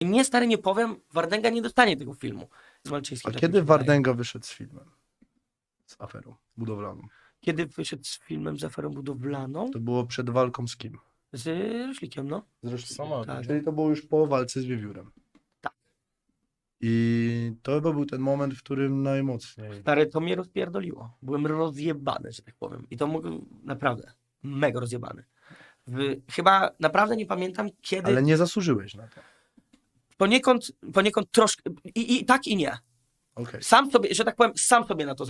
Nie, stary, nie powiem, Wardęga nie dostanie tego filmu z Malczyńskim. A tak mi kiedy się wydaje. Wardęga wyszedł z filmem? Z aferą budowlaną. Kiedy wyszedł z filmem z aferą budowlaną? To było przed walką z kim? Z Ryszlikiem, no. Zresztą. Sama. Tak. Czyli to było już po walce z Wiewiórem. Tak. I to chyba był ten moment, w którym najmocniej. Stary, to mnie rozpierdoliło. Byłem rozjebany, że tak powiem. I to mógł, naprawdę, mega rozjebany. W, chyba naprawdę nie pamiętam, kiedy... Ale nie zasłużyłeś na to. Poniekąd, poniekąd troszkę... I, I tak i nie. Okej. Sam sobie, że tak powiem, sam sobie na to,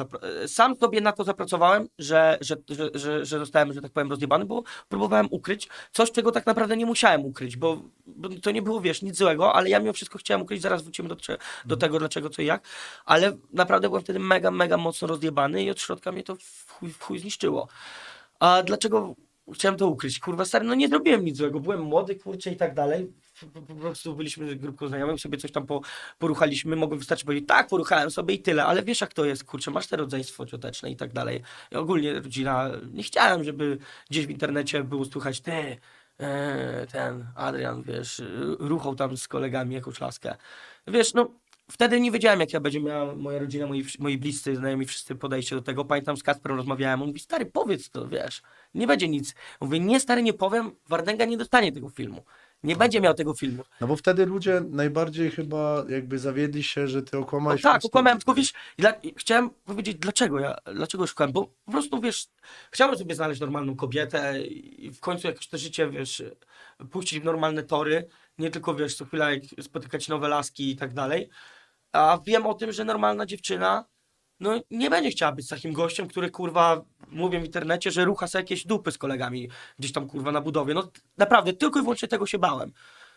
sam sobie na to zapracowałem, że, że, że, że, że zostałem, że tak powiem, rozjebany, bo próbowałem ukryć coś, czego tak naprawdę nie musiałem ukryć, bo, bo to nie było, wiesz, nic złego, ale ja mimo wszystko chciałem ukryć, zaraz wrócimy do, do tego, dlaczego, co i jak, ale naprawdę byłem wtedy mega, mega mocno rozjebany i od środka mnie to w chuj, w chuj zniszczyło. A dlaczego chciałem to ukryć? Kurwa, stary, no nie zrobiłem nic złego, byłem młody, kurczę i tak dalej, po, prostu byliśmy grupką znajomych, sobie coś tam po, poruchaliśmy, mogłem wystarczy powiedzieć, tak, poruchałem sobie i tyle, ale wiesz jak to jest, kurczę, masz te rodzeństwo cioteczne i tak dalej. I ogólnie rodzina, nie chciałem, żeby gdzieś w internecie było słychać, ty, e, ten Adrian, wiesz, ruchał tam z kolegami jakąś laskę. Wiesz, no, wtedy nie wiedziałem, jak ja będzie miała moja rodzina, moi, moi bliscy, znajomi, wszyscy podejście do tego. Pamiętam, z Kasperem rozmawiałem, on mówi, stary, powiedz to, wiesz, nie będzie nic. Mówię, nie, stary, nie powiem, Wardęga nie dostanie tego filmu. Nie będzie miał tego filmu. No bo wtedy ludzie najbardziej chyba jakby zawiedli się, że ty No okłamałeś. tak, wszystko. okłamałem, tylko wiesz, dla, chciałem powiedzieć, dlaczego ja, dlaczego szukałem, bo po prostu, wiesz, chciałem sobie znaleźć normalną kobietę i w końcu jakoś to życie, wiesz, puścić w normalne tory, nie tylko, wiesz, co chwila spotykać nowe laski i tak dalej, a wiem o tym, że normalna dziewczyna, no nie będzie chciała być takim gościem, który, kurwa, mówię w internecie, że rucha sobie jakieś dupy z kolegami gdzieś tam, kurwa, na budowie, no naprawdę, tylko i wyłącznie tego się bałem.